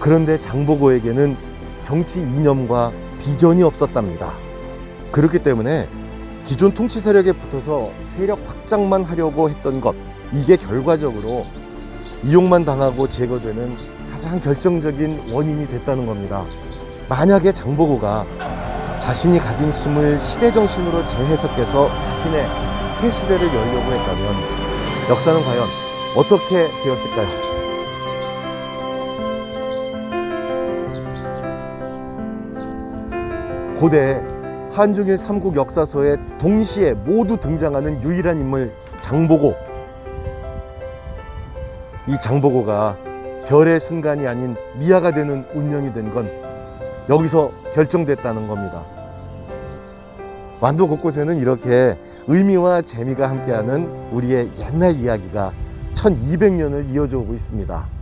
그런데 장보고에게는 정치 이념과 비전이 없었답니다. 그렇기 때문에 기존 통치 세력에 붙어서 세력 확장만 하려고 했던 것, 이게 결과적으로 이용만 당하고 제거되는 가장 결정적인 원인이 됐다는 겁니다. 만약에 장보고가 자신이 가진 힘을 시대 정신으로 재해석해서 자신의 새 시대를 열려고 했다면 역사는 과연 어떻게 되었을까요? 고대 한중일 삼국 역사서에 동시에 모두 등장하는 유일한 인물 장보고. 이 장보고가 별의 순간이 아닌 미아가 되는 운명이 된 건 여기서 결정됐다는 겁니다. 완도 곳곳에는 이렇게 의미와 재미가 함께하는 우리의 옛날 이야기가 1200년을 이어져 오고 있습니다.